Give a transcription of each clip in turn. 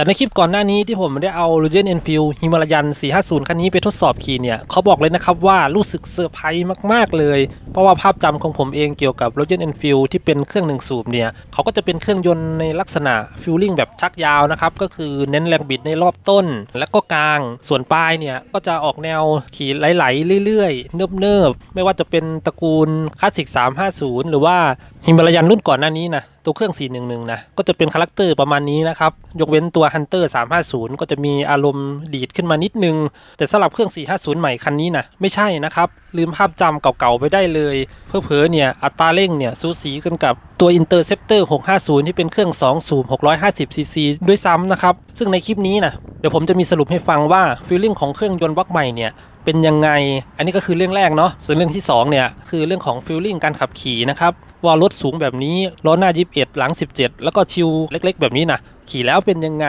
จากในคลิปก่อนหน้านี้ที่ผมได้เอา r e g e n Enfield Himalayan 450 คันนี้ไปทดสอบขี่เนี่ยเขาบอกเลยนะครับว่ารู้สึกเซอร์ไพรส์มากๆเลย เพราะว่าภาพจำของผมเองเกี่ยวกับ r e g e n Enfield ที่เป็นเครื่องหนึ่งสูบเนี่ยเขาก็จะเป็นเครื่องยนต์ในลักษณะฟิลลิ่งแบบชักยาวนะครับ ก็คือเน้นแรงบิดในรอบต้น และก็กลาง ส่วนปลายเนี่ยก็จะออกแนวขี่ไหลๆเรื่อยๆ เนิบๆ ไม่ว่าจะเป็นตระกูลคลาสสิก 350 หรือว่าฮิมาลายันรุ่นก่อนหน้านี้นะ ตัวเครื่อง 411 นะ ก็จะเป็นคาแรคเตอร์ประมาณนี้นะครับ ยกเว้นตัว Hunter 350 ก็จะมีอารมณ์ดีดขึ้นมานิดนึง แต่สำหรับเครื่อง 450 ใหม่คันนี้นะไม่ใช่นะครับ ลืมภาพจำเก่าๆไปได้เลย เพื่อเพอเนี่ย อัตราเร่งเนี่ยสูสีกันกับตัว Interceptor 650 ที่เป็นเครื่อง 2 สูบ 650cc ด้วยซ้ำนะครับ ซึ่งในคลิปนี้นะเดี๋ยวผมจะมีสรุปให้ฟังว่าฟีลลิ่งของเครื่องยนต์วักใหม่เนี่ย เป็นยังไง อันนี้ก็คือเรื่องแรกเนาะส่วนเรื่องที่2เนี่ยคือเรื่องของฟิลลิ่งการขับขี่นะครับว่ารถสูงแบบนี้ล้อหน้า 21 หลัง 17 แล้วก็ชิวเล็ก ๆ แบบนี้นะขี่แล้วเป็นยังไง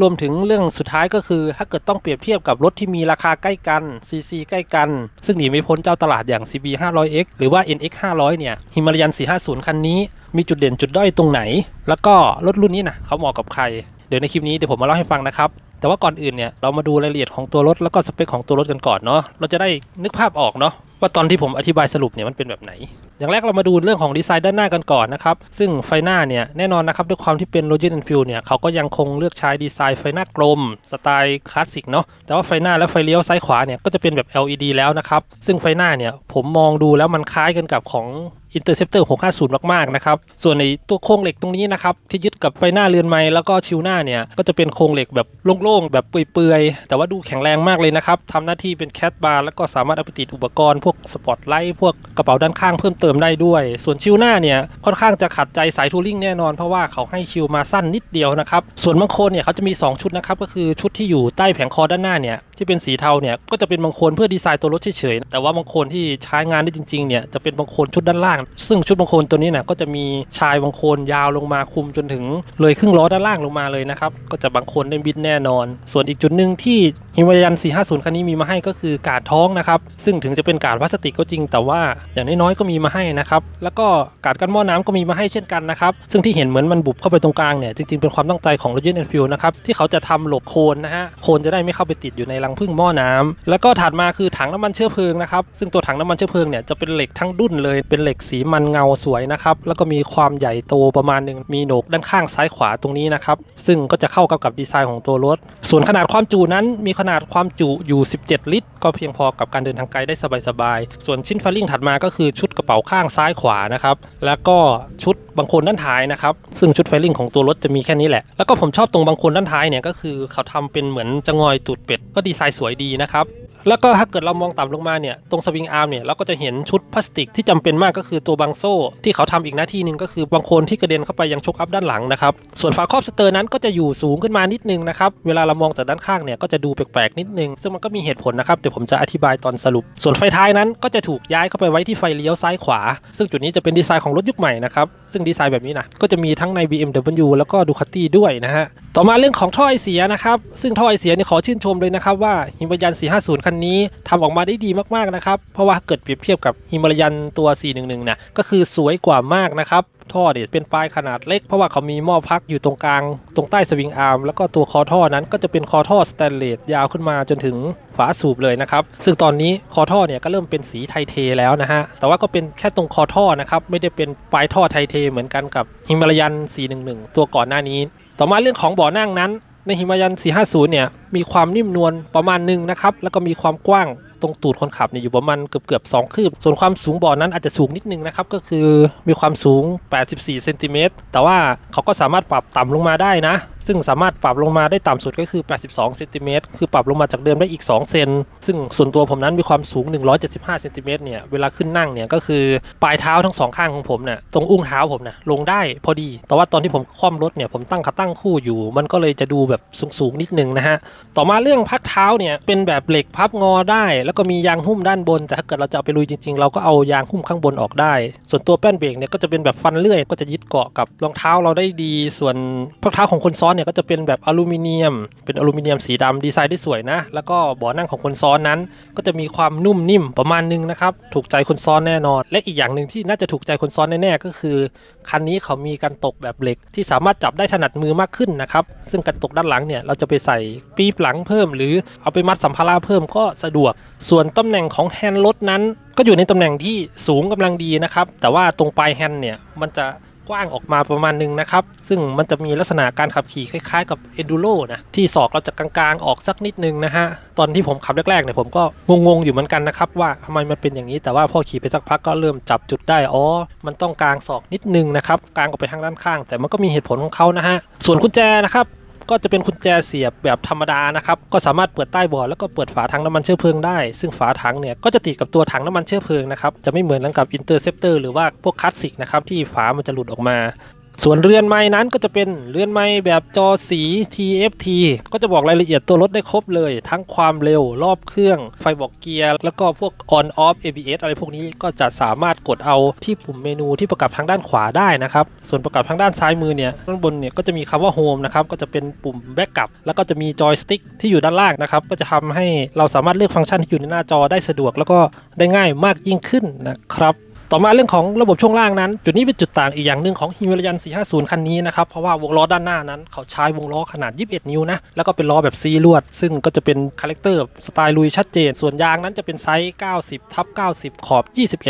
รวมถึงเรื่องสุดท้ายก็คือ ถ้าเกิดต้องเปรียบเทียบกับรถที่มีราคาใกล้กัน CC ใกล้กัน ซึ่งหนีไม่พ้นเจ้าตลาดอย่าง CB 500X หรือว่า NX 500เนี่ยฮิมาลายัน 450 คันนี้ มีจุดเด่นจุดด้อยตรงไหน แล้วก็รถรุ่นนี้นะเขาเหมาะกับใคร เดี๋ยวในคลิปนี้เดี๋ยวผมมาเล่าให้ฟังนะครับ แต่ว่าก่อนอื่นเนี่ยเรามาดูรายละเอียดของตัวรถแล้วก็สเปคของตัวรถกันก่อนเนาะเราจะได้นึกภาพออกเนาะว่าตอนที่ผมอธิบายสรุปเนี่ยมันเป็นแบบไหน อย่างแรกเรามาดูเรื่องของดีไซน์ด้านหน้ากันก่อนนะครับ ซึ่งไฟหน้าเนี่ยแน่นอนนะครับด้วยความที่เป็น r o g e n Enfield เนี่ยเขาก็ยังคงเลือกใช้ดีไซน์ไฟหน้ากลม สไตล์คลาสสิกเนาะ แต่ว่าไฟหน้าและไฟเลี้ยวซ้ายขวาเนี่ยก็จะเป็นแบบ LED แล้วนะครับ ซึ่งไฟหน้าเนี่ยผมมองดูแล้วมันคล้ายกันกับของ Interceptor 650 มากๆนะครับ ส่วนในตัวโครงเหล็กตรงนี้นะครับ ที่ยึดกับไฟหน้าเรือนไม้แล้วก็ชิวหน้าเนี่ย ก็จะเป็นโครงเหล็กแบบโล่งๆ แบบเปื่อยๆ แต่ว่าดูแข็งแรงมากเลยนะครับทำหน้าที่เป็นแคทบาร์แล้วก็สามารถเอาไปติดอุปกรณ์พวกสปอตไลท์พวกกระเป๋าด้านข้างเพิ่มเติมได้ด้วย ส่วนชิวหน้าเนี่ยค่อนข้างจะขัดใจสายทัวริงแน่นอนเพราะว่าเขาให้ชิวมาสั้นนิดเดียวนะครับส่วนบางคนเนี่ยเขาจะมี 2 ชุดนะครับก็คือชุดที่อยู่ใต้แผงคอด้านหน้าเนี่ย ที่เป็นสีเทาเนี่ยก็จะเป็นบางโคนเพื่อดีไซน์ตัวรถเฉยๆแต่ว่าบางโคนที่ใช้งานได้จริงๆเนี่ยจะเป็นบางโคนชุดด้านล่าง ซึ่งชุดบางโคนตัวนี้นะก็จะมีชายบางโคนยาวลงมาคุมจนถึงเลยครึ่งล้อด้านล่างลงมาเลยนะครับก็จะบางโคนได้บิดแน่นอน ส่วนอีกจุดหนึ่งที่ฮิมายัน 450 คันนี้มีมาให้ก็คือกาดท้องนะครับซึ่งถึงจะเป็นกาดพลาสติกก็จริง แต่ว่าอย่างน้อยๆก็มีมาให้นะครับแล้วก็กาดกันหม้อน้ำก็มีมาให้เช่นกันนะครับซึ่งที่เห็นเหมือนมันบุบเข้าไปตรงกลางเนี่ยจริงๆเป็นความตั้งใจของ r o g e n Enfield นะครับที่เขาจะทำหลบโคนนะฮะโคนจะได้ไม่เข้าไปติดอยู่ในรังผึ้งหม้อน้ำแล้วก็ถัดมาคือถังน้ำมันเชื้อเพลิงนะครับซึ่งตัวถังน้ำมันเชื้อเพลิงเนี่ยจะเป็นเหล็กทั้งดุ้นเลยเป็นเหล็กสีมันเงาสวยนะครับแล้วก็มีความใหญ่โตประมาณหนึ่งมีโหนกด้านข้างซ้ายขวาตรงนี้นะครับซึ่งก็จะเข้ากับกับดีไซน์ของตัวรถ ส่วนขนาดความจุนั้นมีขนาดความจุอยู่ 17 ลิตร ก็เพียงพอกับการเดินทางไกลได้สบายๆส่วนชิ้นฟลลิ่งถัดมาก็คือชุดกระเป๋าข้างซ้ายขวานะครับแล้วก็ชุดบางโคนด้านท้ายนะครับซึ่งชุดไฟลิ่งของตัวรถจะมีแค่นี้แหละ แล้วก็ผมชอบตรงบางคนด้านท้ายเนี่ยก็คือเขาทำเป็นเหมือนจะงอยตูดเป็ดก็ดีไซน์สวยดีนะครับ แล้วก็ถ้าเกิดเรามองต่ำลงมาเนี่ยตรงสวิงอาร์มเนี่ยเราก็จะเห็นชุดพลาสติกที่จำเป็นมากก็คือตัวบังโซ่ ที่เขาทำอีกหน้าที่หนึ่งก็คือบางโคนที่กระเด็นเข้าไปยังชกอัพด้านหลังนะครับ ส่วนฝาครอบสเตอร์นั้นก็จะอยู่สูงขึ้นมานิดนึงนะครับเวลาเรามองจากด้านข้างเนี่ยก็จะดูแปลกๆนิดนึง ซึ่งมันก็มีเหตุผลนะครับเดี๋ยวผมจะอธิบายตอนสรุป ส่วนไฟท้ายนั้นก็จะถูกย้ายเข้าไปไว้ที่ไฟเลี้ยวซ้ายขวา ซึ่งจุดนี้จะเป็นดีไซน์ของรถยุคใหม่นะครับซึ่งดีไซน์แบบนี้นะก็จะมีทั้งใน BMW แล้วก็ Ducati ด้วยนะฮะต่อมาเรื่องของท่อไอเสียนะครับ ซึ่งท่อไอเสียเนี่ยขอชื่นชมเลยนะครับว่าฮิมายัน 450 คันนี้ทำออกมาได้ดีมากๆนะครับ เพราะว่าเกิดเปรียบเทียบกับฮิมาลยันตัว 411นะก็คือสวยกว่ามากนะครับ ท่อเนี่ยเป็นปลายขนาดเล็ก เพราะว่าเขามีหม้อพักอยู่ตรงกลาง ตรงใต้สวิงอาร์มแล้วก็ตัวคอท่อนั้นก็จะเป็นคอท่อสแตนเลสยาวขึ้นมาจนถึงฝาสูบเลยนะครับ ซึ่งตอนนี้คอท่อเนี่ยก็เริ่มเป็นสีไทเทแล้วนะฮะแต่ว่าก็เป็นแค่ตรงคอท่อนะครับไม่ได้เป็นปลายท่อไทเทเหมือนกันกับฮิมาลายัน 411 ตัวก่อนหน้านี้ ต่อมาเรื่องของเบาะนั่งนั้น ในหิมายัน 450 เนี่ยมีความนิ่มนวลประมาณหนึ่งนะครับ แล้วก็มีความกว้าง ตรงตูดคนขับเนี่ยอยู่ประมาณเกือบเกือบๆ2คืบ ส่วนความสูงบาะนั้นอาจจะสูงนิดนึงนะครับ ก็คือมีความสูง 84เซนติเมตรแต่ว่าเขาก็สามารถปรับต่ำลงมาได้นะ ซึ่งสามารถปรับลงมาได้ต่ำสุดก็คือ 82เซนติเมตรคือปรับลงมาจากเดิมได้อีก 2 เซน ซึ่งส่วนตัวผมนั้นมีความสูง 175เซนติเมตรเนี่ย เวลาขึ้นนั่งเนี่ยก็คือปลายเท้าทั้งสองข้างของผมเนี่ยตรงอุ้งเท้าผมเนี่ยลงได้พอดี แต่ว่าตอนที่ผมคว่ำรถเนี่ยผมตั้งขาตั้งคู่อยู่ มันก็เลยจะดูแบบสูงๆนิดนึงนะฮะ ต่อมาเรื่องพักเท้าเนี่ยเป็นแบบเหล็กพับงอได้แแล้วก็มียางหุ้มด้านบน แต่ถ้าเกิดเราจะเอาไปลุยจริงๆ เราก็เอายางหุ้มข้างบนออกได้ ส่วนตัวแป้นเบรกเนี่ยก็จะเป็นแบบฟันเลื่อย ก็จะยึดเกาะกับรองเท้าเราได้ดี ส่วนพักเท้าของคนซ้อนเนี่ยก็จะเป็นแบบอลูมิเนียม เป็นอลูมิเนียมสีดำดีไซน์ได้สวยนะ แล้วก็เบาะนั่งของคนซ้อนนั้น ก็จะมีความนุ่มนิ่มประมาณนึงนะครับ ถูกใจคนซ้อนแน่นอน และอีกอย่างหนึ่งที่น่าจะถูกใจคนซ้อนแน่ๆก็คือคันนี้เขามีการตกแบบเหล็กที่สามารถจับได้ถนัดมือมากขึ้นนะครับ ซึ่งการตกด้านหลังเนี่ยเราจะไปใส่ปี๊บหลังเพิ่ม หรือเอาไปมัดสัมภาระเพิ่มก็สะดวกส่วนตำแหน่งของแฮนด์รถนั้น ก็อยู่ในตำแหน่งที่สูงกำลังดีนะครับ แต่ว่าตรงปลายแฮนด์เนี่ยมันจะกว้างออกมาประมาณนึงนะครับ ซึ่งมันจะมีลักษณะการขับขี่คล้ายๆกับ Enduro นะที่ศอกเราจะกลางๆ ออกสักนิดนึงนะฮะ ตอนที่ผมขับแรกๆเนี่ยผมก็งงๆอยู่เหมือนกันนะครับ ว่าทำไมมันเป็นอย่างนี้แต่ว่าพอขี่ไปสักพักก็เริ่มจับจุดได้ อ๋อ มันต้องกลางศอกนิดนึงนะครับกลางออกไปทางด้านข้าง แต่มันก็มีเหตุผลของเขานะฮะ ส่วนกุญแจนะครับ ก็จะเป็นกุญแจเสียบแบบธรรมดานะครับ ก็สามารถเปิดใต้เบาะแล้วก็เปิดฝาถังน้ำมันเชื้อเพลิงได้ ซึ่งฝาถังเนี่ยก็จะติดกับตัวถังน้ำมันเชื้อเพลิงนะครับ จะไม่เหมือนกับ Interceptor หรือว่าพวกคลาสสิกนะครับที่ฝามันจะหลุดออกมา ส่วนเรือนไม้นั้นก็จะเป็นเรือนไม้แบบจอสี TFT ก็จะบอกรายละเอียดตัวรถได้ครบเลย ทั้งความเร็วรอบเครื่อง ไฟบอกเกียร์ แล้วก็พวก on off ABS อะไรพวกนี้ก็จะสามารถกดเอาที่ปุ่มเมนูที่ประกับทางด้านขวาได้นะครับ ส่วนประกับทางด้านซ้ายมือเนี่ยด้านบนเนี่ยก็จะมีคำว่า home นะครับก็จะเป็นปุ่ม backup แล้วก็จะมีจอยสติ๊กที่อยู่ด้านล่างนะครับก็จะทำให้เราสามารถเลือกฟังก์ชันที่อยู่ในหน้าจอได้สะดวก แล้วก็ได้ง่ายมากยิ่งขึ้นนะครับ ต่อมาเรื่องของระบบช่วงล่างนั้น จุดนี้เป็นจุดต่างอีกอย่างหนึ่งของฮิม a ลยัน450 คันนี้นะครับ เพราะว่าวงล้อด้านหน้านั้น เขาใช้วงล้อขนาด 21 นิ้วนะ แล้วก็เป็นล้อแบบซีลวด ซึ่งก็จะเป็นคาแรคเตอร์สไตล์ลุยชัดเจน ส่วนยางนั้นจะเป็นไซส์ 90 ทับ 90 ขอบ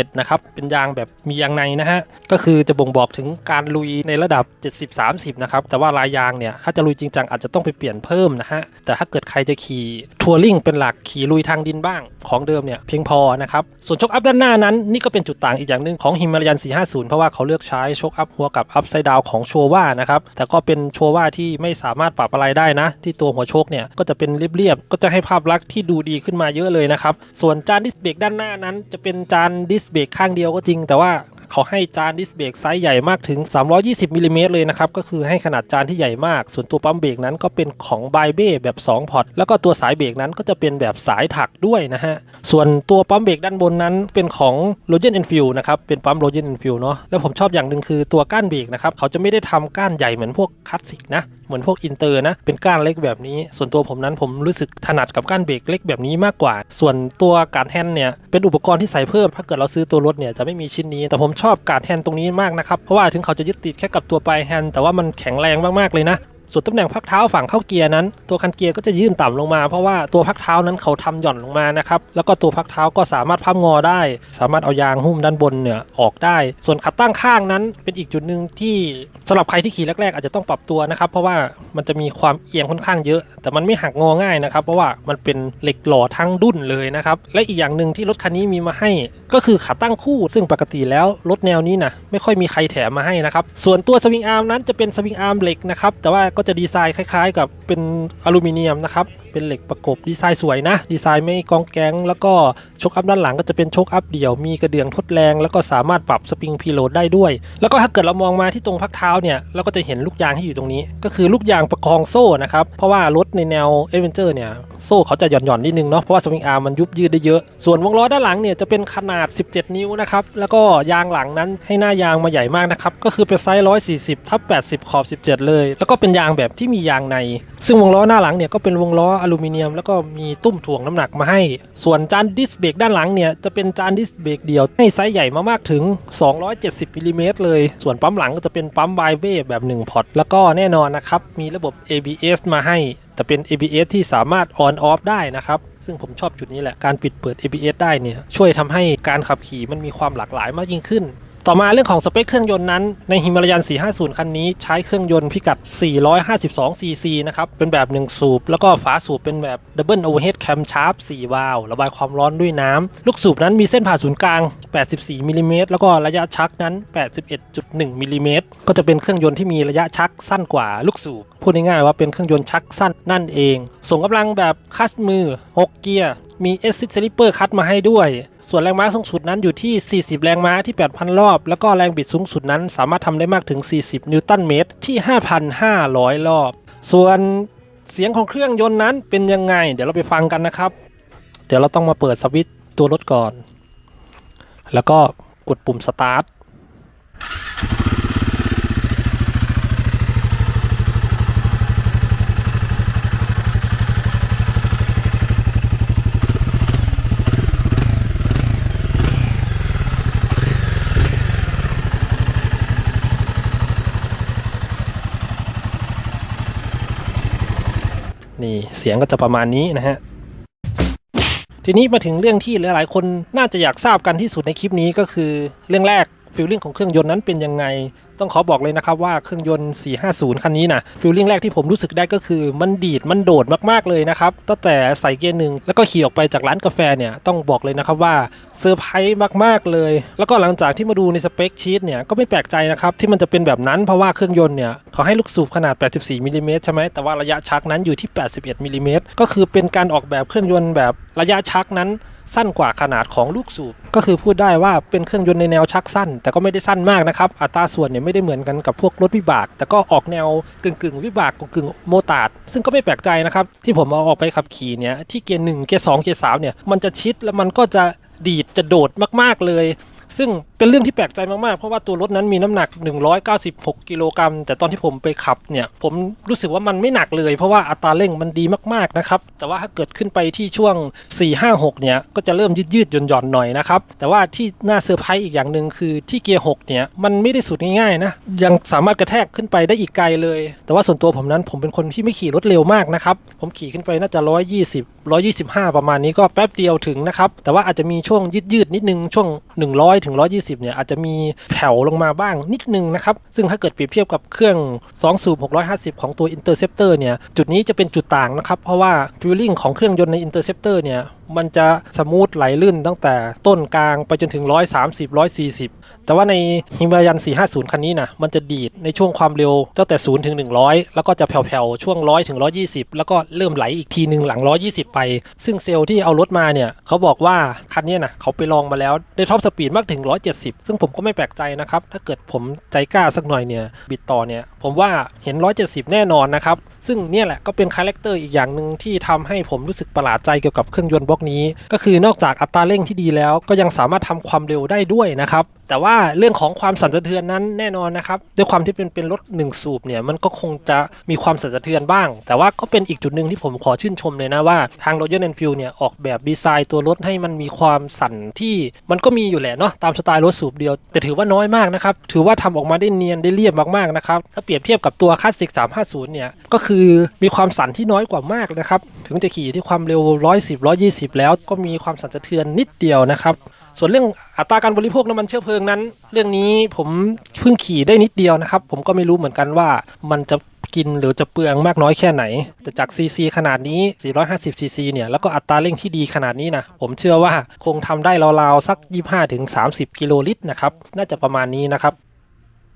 21 นะครับ เป็นยางแบบมียางในนะฮะ ก็คือจะบ่งบอกถึงการลุยในระดับ 70-30 นะครับ แต่ว่าลายยางเนี่ยถ้าจะลุยจริงจังอาจจะต้องไปเปลี่ยนเพิ่มนะฮะ แต่ถ้าเกิดใครจะขี่ทัวริงเป็นหลักขี่ลุยทางดินบ้างของเดิมเนี่ยเพียงพอนะครับส่วนชกอัพด้านหน้านั้นนี่ก็เป็นจุดต่างอีกอย่างหนึ่งของฮิมาลายัน 450 เพราะว่าเขาเลือกใช้ชกอัพหัวกับอัพไซด์ดาวของโชว่านะครับแต่ก็เป็นโชว่าที่ไม่สามารถปรับอะไรได้นะ ที่ตัวหัวโชกเนี่ยก็จะเป็นเรียบๆก็จะให้ภาพลักษณ์ที่ดูดีขึ้นมาเยอะเลยนะครับส่วนจานดิสเบรกด้านหน้านั้น จะเป็นจานดิสเบรกข้างเดียวก็จริง แต่ว่า เขาให้จานดิสเบรกไซส์ใหญ่มากถึง 320มิลลิเมตรเลยนะครับ ก็คือให้ขนาดจานที่ใหญ่มาก ส่วนตัวปั๊มเบรกนั้นก็เป็นของไบเบ้แบบ 2 พอร์ต แล้วก็ตัวสายเบรกนั้นก็จะเป็นแบบสายถักด้วยนะฮะ ส่วนตัวปั๊มเบรกด้านบนนั้นเป็นของ r o g e n Enfield นะครับ เป็นปั๊ม r o g e n Enfield เนาะ แล้วผมชอบอย่างหนึ่งคือตัวก้านเบรกนะครับ เขาจะไม่ได้ทำก้านใหญ่เหมือนพวกคลาสสิกนะ เหมือนพวกอินเตอร์นะเป็นก้านเล็กแบบนี้ ส่วนตัวผมนั้นผมรู้สึกถนัดกับก้านเบรกเล็กแบบนี้มากกว่า ส่วนตัวการแฮนด์เนี่ยเป็นอุปกรณ์ที่ใส่เพิ่มถ้าเกิดเราซื้อตัวรถเนี่ยจะไม่มีชิ้นนี้ แต่ผมชอบการแฮนด์ตรงนี้มากนะครับเพราะว่าถึงเขาจะยึดติดแค่กับตัวปลายแฮนด์แต่ว่ามันแข็งแรงมากๆเลยนะ ส่วนตำแหน่งพักเท้าฝั่งเข้าเกียร์นั้น ตัวคันเกียร์ก็จะยื่นต่ำลงมา เพราะว่าตัวพักเท้านั้นเขาทำหย่อนลงมานะครับแล้วก็ตัวพักเท้าก็สามารถพับงอได้ สามารถเอายางหุ้มด้านบนเนี่ยออกได้ ส่วนขัดตั้งข้างนั้นเป็นอีกจุดหนึ่งที่สำหรับใครที่ขี่แรกๆ อาจจะต้องปรับตัวนะครับเพราะว่ามันจะมีความเอียงค่อนข้างเยอะ แต่มันไม่หักงอง่ายนะครับเพราะว่ามันเป็นเหล็กหล่อทั้งดุ้นเลยนะครับและอีกอย่างหนึ่งที่รถคันนี้มีมาให้ ก็คือขาตั้งคู่ ซึ่งปกติแล้วรถแนวนี้นะไม่ค่อยมีใครแถมมาให้นะครับส่วนตัวสวิงอาร์มนั้นจะเป็นสวิงอาร์มเหล็กนะครับแต่ว่าก็จะดีไซน์คล้าย ๆ กับเป็นอลูมิเนียมนะครับ เป็นเหล็กประกบดีไซน์สวยนะ ดีไซน์ไม่กองแก๊ง แล้วก็ชกอัพด้านหลังก็จะเป็นชกอัพเดี่ยว มีกระเดื่องทดแรง แล้วก็สามารถปรับสปริงพีโหลดได้ด้วย แล้วก็ถ้าเกิดเรามองมาที่ตรงพักเท้าเนี่ยเราก็จะเห็นลูกยางที่อยู่ตรงนี้ ก็คือลูกยางประคองโซ่นะครับ เพราะว่ารถในแนวเอเวนเจอร์เนี่ยโซ่เขาจะหย่อนๆนิดนึงเนาะเพราะว่าสวิงอาร์มมันยุบยืดได้เยอะ ส่วนวงล้อด้านหลังเนี่ยจะเป็นขนาด 17 นิ้วนะครับแล้วก็ยางหลังนั้นให้หน้ายางมาใหญ่มากนะครับก็คือเป็นไซส์140ทับ80ขอบ 17 เลย แล้วก็เป็นยางแบบที่มียางใน ซึ่งวงล้อหน้าหลังเนี่ยก็เป็นวงล้ออลูมิเนียม แล้วก็มีตุ้มถ่วงน้ำหนักมาให้ ส่วนจานดิสเบรกด้านหลังเนี่ยจะเป็นจานดิสเบรกเดียวให้ไซส์ใหญ่มามากถึง 270มิลลิเมตรเลย ส่วนปั๊มหลังก็จะเป็นปั๊มไบเบ้แบบ 1 พอร์ตแล้วก็แน่นอนนะครับมีระบบ ABS มาให้ แต่เป็น ABS ที่สามารถ on off ได้นะครับซึ่งผมชอบจุดนี้แหละการปิดเปิด ABS ได้เนี่ยช่วยทำให้การขับขี่มันมีความหลากหลายมากยิ่งขึ้น ต่อมาเรื่องของสเปคเครื่องยนต์นั้นในฮิมาลายัน 450 คันนี้ใช้เครื่องยนต์พิกัด 452 cc นะครับ เป็นแบบ 1 สูบ แล้วก็ฝาสูบเป็นแบบ Double Overhead Cam Sharp 4วาล์วระบายความร้อนด้วยน้ำ ลูกสูบนั้นมีเส้นผ่าศูนย์กลาง 84มิลลิเมตรแล้วก็ระยะชักนั้น 81.1มิลลิเมตรก็จะเป็นเครื่องยนต์ที่มีระยะชักสั้นกว่าลูกสูบ พูดง่ายๆว่าเป็นเครื่องยนต์ชักสั้นนั่นเอง ส่งกำลังแบบคัสมือ 6 เกียร์ มีเอซิสลิปเปอร์คัดมาให้ด้วย ส่วนแรงม้าสูงสุดนั้นอยู่ที่ 40 แรงม้าที่ 8,000 รอบ แล้วก็แรงบิดสูงสุดนั้นสามารถทำได้มากถึง 40 นิวตันเมตรที่ 5,500 รอบ ส่วนเสียงของเครื่องยนต์นั้นเป็นยังไง เดี๋ยวเราไปฟังกันนะครับ เดี๋ยวเราต้องมาเปิดสวิตช์ตัวรถก่อน แล้วก็กดปุ่มสตาร์ท นี่ เสียงก็จะประมาณนี้นะฮะทีนี้มาถึงเรื่องที่หลายๆ คนน่าจะอยากทราบกันที่สุดในคลิปนี้ก็คือเรื่องแรก ฟิลลิ่งของเครื่องยนต์นั้นเป็นยังไง ต้องขอบอกเลยนะครับว่าเครื่องยนต์ 450 คันนี้นะฟิลลิ่งแรกที่ผมรู้สึกได้ก็คือมันดีดมันโดดมากๆเลยนะครับตั้งแต่ใส่เกียร์หนึ่งแล้วก็ขี่ออกไปจากร้านกาแฟเนี่ยต้องบอกเลยนะครับว่าเซอร์ไพรส์มากๆเลย แล้วก็หลังจากที่มาดูในสเปคชีตเนี่ยก็ไม่แปลกใจนะครับที่มันจะเป็นแบบนั้นเพราะว่าเครื่องยนต์เนี่ยเขาให้ลูกสูบขนาด 84มิลลิเมตรใช่ไหมแต่ว่าระยะชักนั้นอยู่ที่ 81มิลลิเมตรก็คือเป็นการออกแบบเครื่องยนต์แบบระยะชักนั้น สั้นกว่าขนาดของลูกสูบ ก็คือพูดได้ว่าเป็นเครื่องยนต์ในแนวชักสั้น แต่ก็ไม่ได้สั้นมากนะครับ อัตราส่วนเนี่ยไม่ได้เหมือนกันกับพวกรถวิบาก แต่ก็ออกแนวกึ่งกึ่งวิบากกึ่งกึ่งโมตาร์ดซึ่งก็ไม่แปลกใจนะครับ ที่ผมเอาออกไปขับขี่เนี่ยที่เกียร์หนึ่งเกียร์สองเกียร์สามเนี่ยมันจะชิดแล้วมันก็จะดีดจะโดดมากๆเลย ซึ่งเป็นเรื่องที่แปลกใจมาก ๆ เพราะว่าตัวรถนั้นมีน้ำหนัก 196 กิโลกรัม แต่ตอนที่ผมไปขับเนี่ย ผมรู้สึกว่ามันไม่หนักเลย เพราะว่าอัตราเร่งมันดีมาก ๆ นะครับ แต่ว่าถ้าเกิดขึ้นไปที่ช่วง 4-5-6 เนี่ย ก็จะเริ่มยืดๆหย่อนๆหน่อยนะครับ แต่ว่าที่น่าเซอร์ไพรส์อีกอย่างหนึ่งคือที่เกียร์ 6 เนี่ย มันไม่ได้สุดง่าย ๆ นะ ยังสามารถกระแทกขึ้นไปได้อีกไกลเลย แต่ว่าส่วนตัวผมนั้นผมเป็นคนที่ไม่ขี่รถเร็วมากนะครับ ผมขี่ขึ้นไปน่าจะ 120 125 ประมาณนี้ก็แป๊บเดียวถึงนะครับ แต่ว่าอาจจะมีช่วงยืดๆนิดนึงช่วง 100ถึง 120 เนี่ยอาจจะมีแผ่วลงมาบ้างนิดนึงนะครับ ซึ่งถ้าเกิดเปรียบเทียบกับเครื่อง 2 สูบ 650 ของตัว Interceptor เนี่ย จุดนี้จะเป็นจุดต่างนะครับ เพราะว่าฟิลลิ่งของเครื่องยนต์ใน Interceptor เนี่ย มันจะสมูทไหลลื่นตั้งแต่ต้นกลางไปจนถึง 130 140 แต่ว่าในฮิมายัน 450 คันนี้นะมันจะดีดในช่วงความเร็วตั้งแต่0ถึง100 แล้วก็จะแผ่วๆ ช่วง 100ถึง120 แล้วก็เริ่มไหลอีกทีหนึ่งหลัง 120 ไป ซึ่งเซลล์ที่เอารถมาเนี่ยเขาบอกว่าคันนี้นะเขาไปลองมาแล้วได้ท็อปสปีดมากถึง 170 ซึ่งผมก็ไม่แปลกใจนะครับถ้าเกิดผมใจกล้าสักหน่อยเนี่ยบิดต่อเนี่ย ผมว่าเห็น 170 แน่นอนนะครับ ซึ่งเนี่ยแหละก็เป็นคาแรคเตอร์อีกอย่างหนึ่งที่ทำให้ผมรู้สึกประหลาดใจเกี่ยวกับเครื่องยนต์บล็อกนี้ ก็คือนอกจากอัตราเร่งที่ดีแล้ว ก็ยังสามารถทำความเร็วได้ด้วยนะครับ แต่ว่าเรื่องของความสั่นสะเทือนนั้นแน่นอนนะครับด้วยความที่เป็นเป็นรถหนึ่งสูบเนี่ยมันก็คงจะมีความสั่นสะเทือนบ้าง แต่ว่าก็เป็นอีกจุดหนึ่งที่ผมขอชื่นชมเลยนะว่าทาง Royal Enfield เนี่ยออกแบบดีไซน์ตัวรถให้มันมีความสั่นที่มันก็มีอยู่แหละเนาะตามสไตล์รถสูบเดียว แต่ถือว่าน้อยมากนะครับถือว่าทำออกมาได้เนียนได้เรียบมากๆนะครับถ้าเปรียบเทียบกับตัวคลาสสิก350 เนี่ยก็คือมีความสั่นที่น้อยกว่ามากนะครับถึงจะขี่ที่ความเร็ว 110 120 แล้วก็มีความสั่นสะเทือนนิดเดียวนะครับ ส่วนเรื่องอัตราการบริโภคน้ำมันเชื้อเพลิงนั้น เรื่องนี้ผมเพิ่งขี่ได้นิดเดียวนะครับ ผมก็ไม่รู้เหมือนกันว่ามันจะกินหรือจะเปลืองมากน้อยแค่ไหน แต่จากซีซีขนาดนี้ 450ซีซีเนี่ย แล้วก็อัตราเร่งที่ดีขนาดนี้นะ ผมเชื่อว่าคงทำได้ราวๆ สัก 25-30 กิโลลิตรนะครับ น่าจะประมาณนี้นะครับ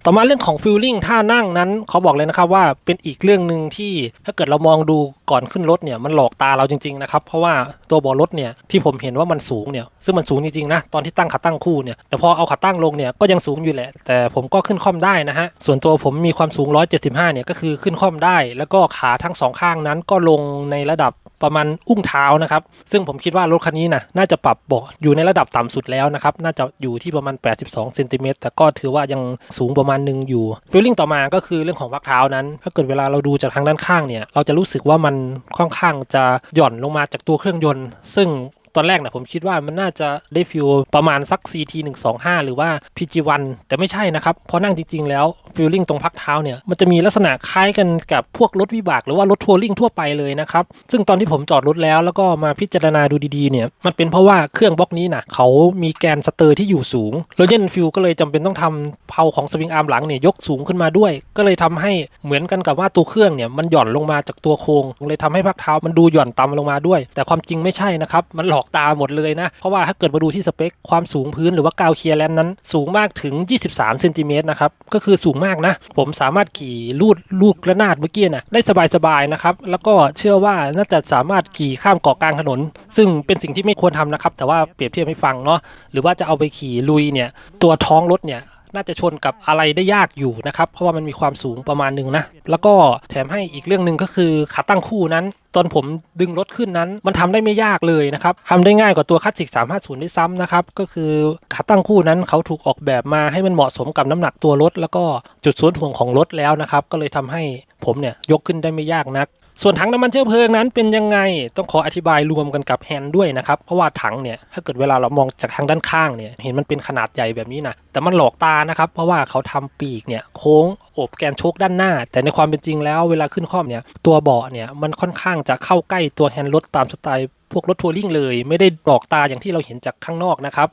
ต่อมาเรื่องของฟิลลิ่งท่านั่งนั้นเขาบอกเลยนะครับว่าเป็นอีกเรื่องหนึ่งที่ถ้าเกิดเรามองดูก่อนขึ้นรถเนี่ยมันหลอกตาเราจริงๆนะครับเพราะว่าตัวเบาะรถเนี่ยที่ผมเห็นว่ามันสูงเนี่ยซึ่งมันสูงจริงๆนะตอนที่ตั้งขาตั้งคู่เนี่ยแต่พอเอาขาตั้งลงเนี่ยก็ยังสูงอยู่แหละ แต่ผมก็ขึ้นค่อมได้นะฮะส่วนตัวผมมีความสูง 175เนี่ยก็คือขึ้นค่อมได้ แล้วก็ขาทั้งสองข้างนั้นก็ลงในระดับ ประมาณอุ้งเท้านะครับ ซึ่งผมคิดว่ารถคันนี้นะน่าจะปรับเบาะอยู่ในระดับต่ำสุดแล้วนะครับ น่าจะอยู่ที่ประมาณ 82เซนติเมตรแต่ก็ถือว่ายังสูงประมาณหนึ่งอยู่ฟีลลิ่งต่อมาก็คือเรื่องของวักเท้านั้น ถ้าเกิดเวลาเราดูจากทางด้านข้างเนี่ย เราจะรู้สึกว่ามันค่อนข้างจะหย่อนลงมาจากตัวเครื่องยนต์ ซึ่ง ตอนแรกนะผมคิดว่ามันน่าจะได้ฟิลประมาณสัก CT 125 หรือว่า PG1 แต่ไม่ใช่นะครับพอนั่งจริง ๆ แล้วฟีลลิ่งตรงพักเท้าเนี่ยมันจะมีลักษณะคล้ายกันกับพวกรถวิบากหรือว่ารถทัวริงทั่วไปเลยนะครับซึ่งตอนที่ผมจอดรถแล้วแล้วก็มาพิจารณาดูดีๆเนี่ยมันเป็นเพราะว่าเครื่องบล็อกนี้นะเขามีแกนสเตอร์ที่อยู่สูงโรเจนฟิลก็เลยจำเป็นต้องทำเพาของสวิงอาร์มหลังเนี่ยยกสูงขึ้นมาด้วย ก็เลยทำให้เหมือนกันกับว่าตัวเครื่องเนี่ยมันหย่อนลงมาจากตัวโครงเลยทำให้พักเท้ามันดูหย่อนต่ำลงมาด้วย แต่ความจริงไม่ใช่นะครับมันหลอกตาหมดเลยนะ เพราะว่าถ้าเกิดมาดูที่สเปค ความสูงพื้นหรือว่ากาวเคลียร์แลนด์นั้นสูงมากถึง 23เซนติเมตรนะครับ ก็คือสูงมากนะ ผมสามารถขี่ลูดลูกระนาดเมื่อกี้นะได้สบายๆนะครับ แล้วก็เชื่อว่าน่าจะสามารถขี่ข้ามเกาะกลางถนน ซึ่งเป็นสิ่งที่ไม่ควรทำนะครับ แต่ว่าเปรียบเทียบให้ฟังเนาะหรือว่าจะเอาไปขี่ลุยเนี่ยตัวท้องรถเนี่ย น่าจะชนกับอะไรได้ยากอยู่นะครับ เพราะว่ามันมีความสูงประมาณหนึ่งนะ แล้วก็แถมให้อีกเรื่องหนึ่งก็คือขาตั้งคู่นั้น ตอนผมดึงรถขึ้นนั้น มันทำได้ไม่ยากเลยนะครับทำได้ง่ายกว่าตัวคลาสสิก350ด้วยซ้ำนะครับ ก็คือขาตั้งคู่นั้นเขาถูกออกแบบมาให้มันเหมาะสมกับน้ำหนักตัวรถ แล้วก็จุดส่วนถ่วงของรถแล้วนะครับ ก็เลยทำให้ผมเนี่ยยกขึ้นได้ไม่ยากนัก ส่วนถังน้ำมันเชื้อเพลิงนั้นเป็นยังไงต้องขออธิบายรวมกันกับแฮนด์ด้วยนะครับ เพราะว่าถังเนี่ยถ้าเกิดเวลาเรามองจากทางด้านข้างเนี่ยเห็นมันเป็นขนาดใหญ่แบบนี้นะแต่มันหลอกตานะครับ เพราะว่าเขาทำปีกเนี่ยโค้งโอบแกนโชคด้านหน้า แต่ในความเป็นจริงแล้วเวลาขึ้นคล่อมเนี่ยตัวเบาะเนี่ยมันค่อนข้างจะเข้าใกล้ตัวแฮนด์รถตามสไตล์พวกรถทัวริงเลย ไม่ได้หลอกตาอย่างที่เราเห็นจากข้างนอกนะครับ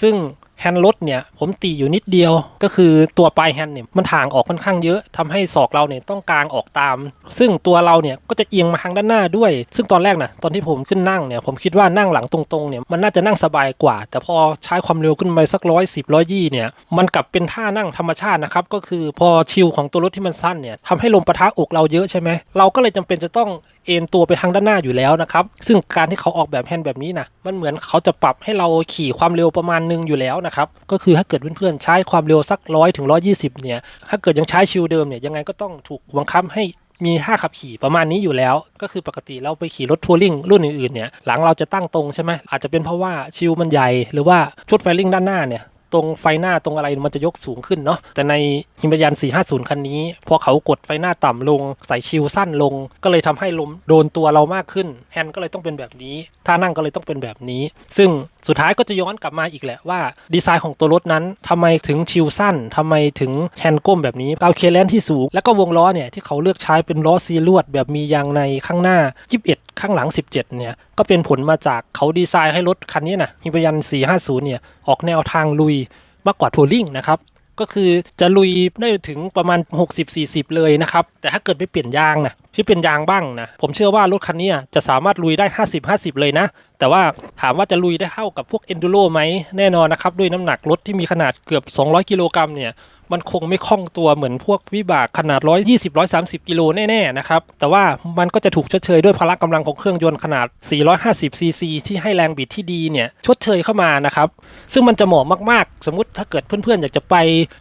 ซึ่ง แฮนด์รถเนี่ยผมตีอยู่นิดเดียว ก็คือตัวปลายแฮนด์เนี่ยมันถ่างออกค่อนข้างเยอะทำให้ศอกเราเนี่ยต้องกางออกตาม ซึ่งตัวเราเนี่ยก็จะเอียงมาทางด้านหน้าด้วย ซึ่งตอนแรกนะตอนที่ผมขึ้นนั่งเนี่ยผมคิดว่านั่งหลังตรงๆเนี่ยมันน่าจะนั่งสบายกว่า แต่พอใช้ความเร็วขึ้นไปสักร้อยสิบร้อยยี่เนี่ยมันกลับเป็นท่านั่งธรรมชาตินะครับก็คือพอชิลของตัวรถที่มันสั้นเนี่ยทำให้ลมปะทะอกเราเยอะใช่ไหมเราก็เลยจำเป็นจะต้องเอ็นตัวไปทางด้านหน้าอยู่แล้วนะครับซึ่งการที่เขาออกแบบแฮนด์แบบนี้นะมันเหมือนเขาจะปรับให้เราขี่ความเร็วประมาณนึงอยู่แล้วนะครับ ก็คือถ้าเกิดเพื่อนๆใช้ความเร็วสักร้อยถึงร้อยี่สิบเนี่ย ถ้าเกิดยังใช้ชิลเดิมเนี่ยยังไงก็ต้องถูกบังคับให้มีท่าขับขี่ประมาณนี้อยู่แล้ว ก็คือปกติเราไปขี่รถทัวริงรุ่นอื่นๆเนี่ยหลังเราจะตั้งตรงใช่ไหมอาจจะเป็นเพราะว่าชิลมันใหญ่ หรือว่าชุดไฟลิ่งด้านหน้าเนี่ย ตรงไฟหน้าตรงอะไรมันจะยกสูงขึ้นเนาะแต่ในฮิมยัน450 คันนี้ พอเขากดไฟหน้าต่ำลงใส่ชิลสั้นลง ก็เลยทำให้ลมโดนตัวเรามากขึ้นแฮนด์ก็เลยต้องเป็นแบบนี้ท่านั่งก็เลยต้องเป็นแบบนี้ ซึ่งสุดท้ายก็จะย้อนกลับมาอีกแหละว่าดีไซน์ของตัวรถนั้นทำไมถึงชิลสั้นทำไมถึงแฮนด์ก้มแบบนี้เอาเคเลนที่สูง แล้วก็วงล้อเนี่ยที่เขาเลือกใช้เป็นล้อซีลวดแบบมียางในข้างหน้า 21 ข้างหลัง 17 เนี่ย ก็เป็นผลมาจากเขาดีไซน์ให้รถคันนี้นะฮิบยัน 450 เนี่ย ออกแนวทางลุยมากกว่าทัวริงนะครับ ก็คือจะลุยได้ถึงประมาณ 60-40 เลยนะครับ แต่ถ้าเกิดไม่เปลี่ยนยางนะที่เป็นยางบ้างนะ ผมเชื่อว่ารถคันนี้จะสามารถลุยได้ 50-50 เลยนะ แต่ว่าถามว่าจะลุยได้เท่ากับพวก Enduro ไหมแน่นอนนะครับ ด้วยน้ำหนักรถที่มีขนาดเกือบ 200 กิโลกรัมเนี่ยมันคงไม่คล่องตัวเหมือนพวกวิบากขนาด 120 130 กิโลแน่ๆนะครับ แต่ว่ามันก็จะถูกชดเชยด้วยพละกำลังของเครื่องยนต์ขนาด 450 ซีซีที่ให้แรงบิดที่ดีเนี่ยชดเชยเข้ามานะครับ ซึ่งมันจะเหมาะมากๆ สมมติถ้าเกิดเพื่อนๆ อยากจะไป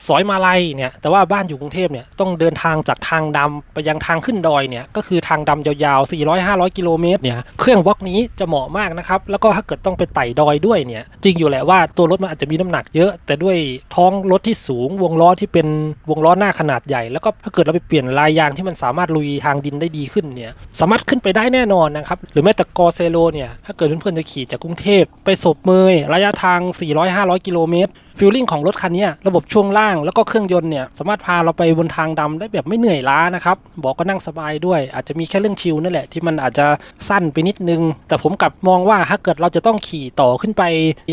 สอยมาลัยเนี่ย แต่ว่าบ้านอยู่กรุงเทพเนี่ยต้องเดินทางจากทางดำไปยังทางขึ้นดอยเนี่ยก็คือทางดำยาวๆ 400-500 กิโลเมตรเนี่ยเครื่องบล็อกนี้จะเหมาะมากนะครับแล้วก็ถ้าเกิดต้องไปไต่ดอยด้วยเนี่ยจริงอยู่แหละว่าตัวรถมันอาจจะมีน้ำหนักเยอะ แต่ด้วยท้องรถที่สูง วงล้อที่เป็นวงล้อหน้าขนาดใหญ่ แล้วก็ถ้าเกิดเราไปเปลี่ยนลายยางที่มันสามารถลุยทางดินได้ดีขึ้นเนี่ยสามารถขึ้นไปได้แน่นอนนะครับหรือแม้แต่กอเซโลเนี่ยถ้าเกิดเพื่อนๆจะขี่จากกรุงเทพไปศพเมยระยะทาง 400-500 กิโลเมตร ฟิลลิ่งของรถคันนี้ระบบช่วงล่างแล้วก็เครื่องยนต์เนี่ยสามารถพาเราไปบนทางดำได้แบบไม่เหนื่อยล้านะครับบอกก็นั่งสบายด้วย อาจจะมีแค่เรื่องชิลนั่นแหละที่มันอาจจะสั้นไปนิดนึง แต่ผมกลับมองว่าถ้าเกิดเราจะต้องขี่ต่อขึ้นไป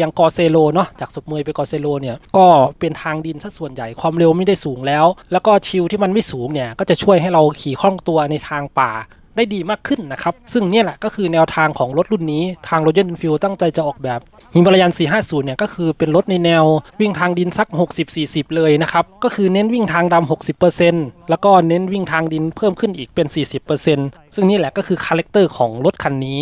ยังกอเซโลเนาะจากศพเมยไปกอเซโลเนี่ยก็เป็นทางดินซะส่วนใหญ่ความเร็วไม่ได้สูงแล้ว แล้วก็ชิลที่มันไม่สูงเนี่ยก็จะช่วยให้เราขี่คล่องตัวในทางป่า ได้ดีมากขึ้นนะครับ ซึ่งเนี่ยแหละก็คือแนวทางของรถรุ่นนี้ทาง Royal Enfield ตั้งใจจะออกแบบหิมาลายัน 450 เนี่ยก็คือเป็นรถในแนววิ่งทางดินสัก 60-40 เลยนะครับ ก็คือเน้นวิ่งทางดำ 60%แล้วก็เน้นวิ่งทางดินเพิ่มขึ้นอีกเป็น 40% ซึ่งนี่แหละก็คือคาแรคเตอร์ของรถคันนี้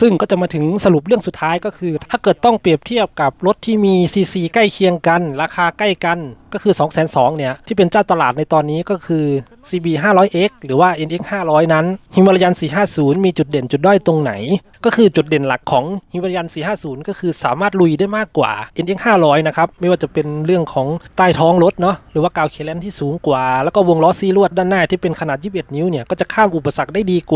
ซึ่งก็จะมาถึงสรุปเรื่องสุดท้ายก็คือ ถ้าเกิดต้องเปรียบเทียบกับรถที่มีซีซีใกล้เคียงกัน ราคาใกล้กันก็คือ 2 2 0 0เนี่ยที่เป็นเจ้าตลาดในตอนนี้ก็คือ CB 500X หรือว่า NX 500นั้นฮิมาลายัน 450 มีจุดเด่นจุดด้อยตรงไหน ก็คือจุดเด่นหลักของฮิมาลายัน 450 ก็คือสามารถลุยได้มากกว่า NX 500นะครับไม่ว่าจะเป็นเรื่องของใต้ท้องรถเนาะหรือว่ากาวเคเลนที่สูงกว่า แล้วก็วงล้อซีลวดด้านหน้าที่เป็นขนาด 21 นิ้วเนี่ยก็จะข้ามอุปสรรคได้ดีกว่า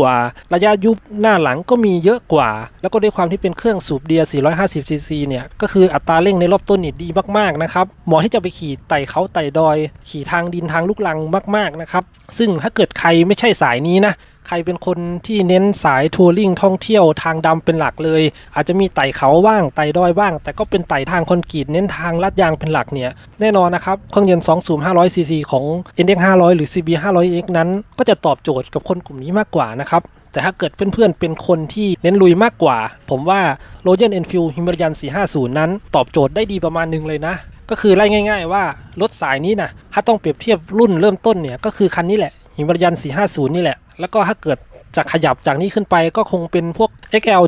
ระยะยุบหน้าหลังก็มีเยอะกว่า แล้วก็ด้วยความที่เป็นเครื่องสูบเดียร์ 450 ซีซีเนี่ย ก็คืออัตราเร่งในรอบต้นนี่ดีมากๆนะครับ เหมาะที่จะไปขี่ไต่เขาไต่ดอย ขี่ทางดินทางลูกลังมากๆนะครับ ซึ่งถ้าเกิดใครไม่ใช่สายนี้นะ ใครเป็นคนที่เน้นสายทัวริงท่องเที่ยวทางดำเป็นหลักเลย อาจจะมีไต่เขาบ้างไต่ดอยบ้าง แต่ก็เป็นไต่ทางคอนกรีตเน้นทางลาดยางเป็นหลักเนี่ยแน่นอนนะครับเครื่องยนต์2สูบ500 cc ของ NX 500 หรือ CB 500X นั้น ก็จะตอบโจทย์กับคนกลุ่มนี้มากกว่านะครับแต่ถ้าเกิดเพื่อนๆ เป็นคนที่เน้นลุยมากกว่า ผมว่า Royal Enfield Himalayan 450 นั้น ตอบโจทย์ได้ดีประมาณนึงเลยนะ ก็คือไล่ง่ายๆ ว่ารถสายนี้นะถ้าต้องเปรียบเทียบรุ่นเริ่มต้นเนี่ย ก็คือคันนี้แหละฮิมาลายัน450 นี่แหละ แล้วก็ถ้าเกิด จะขยับจากนี้ขึ้นไปก็คงเป็นพวก XL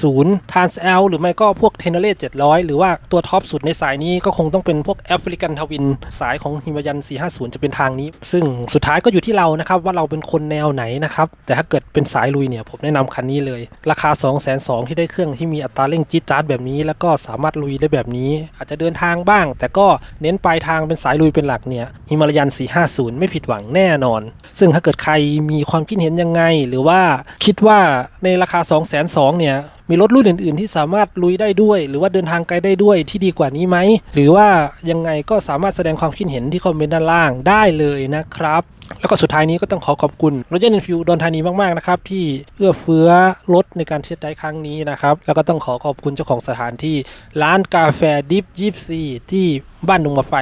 750 Trans L หรือไม่ก็พวก t e n e r e 700 หรือว่าตัวท็อปสุดในสายนี้ก็คงต้องเป็นพวก African Twin สายของฮิมายัน 450 จะเป็นทางนี้ ซึ่งสุดท้ายก็อยู่ที่เรานะครับว่าเราเป็นคนแนวไหนนะครับ แต่ถ้าเกิดเป็นสายลุยเนี่ยผมแนะนำคันนี้เลย ราคา 2 2 0 0 0ที่ได้เครื่องที่มีอัตราเร่งจี๊ดจ๊าดแบบนี้ แล้วก็สามารถลุยได้แบบนี้ อาจจะเดินทางบ้าง แต่ก็เน้นปลายทางเป็นสายลุยเป็นหลักเนี่ยฮิมาลยัน 450 ไม่ผิดหวังแน่นอน ซึ่งถ้าเกิดใครมีความคิดเห็นยังไงหรือว่าคิดว่าในราคา 2 2 0 0 0เนี่ยมีรถรุ่นอื่น ๆ ที่สามารถลุยได้ด้วย หรือว่าเดินทางไกลได้ด้วยที่ดีกว่านี้ไหม หรือว่ายังไงก็สามารถแสดงความคิดเห็นที่คอมเมนต์ด้านล่างได้เลยนะครับ แล้วก็สุดท้ายนี้ก็ต้องขอขอบคุณรถเจนฟิวดอนธานีมาก ๆ นะครับ ที่เอื้อเฟื้อรถในการเทสได้ครั้งนี้นะครับ แล้วก็ต้องขอขอบคุณเจ้าของสถานที่ร้านกาแฟดิฟยิปซีที่บ้านดงมะไฟ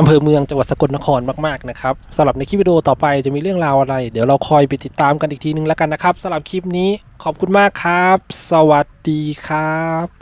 อำเภอเมืองจังหวัดสกลนครมากๆนะครับสำหรับในคลิปวิดีโอต่อไปจะมีเรื่องราวอะไร เดี๋ยวเราคอยไปติดตามกันอีกทีนึงแล้วกันนะครับสำหรับคลิปนี้ขอบคุณมากครับ สวัสดีครับ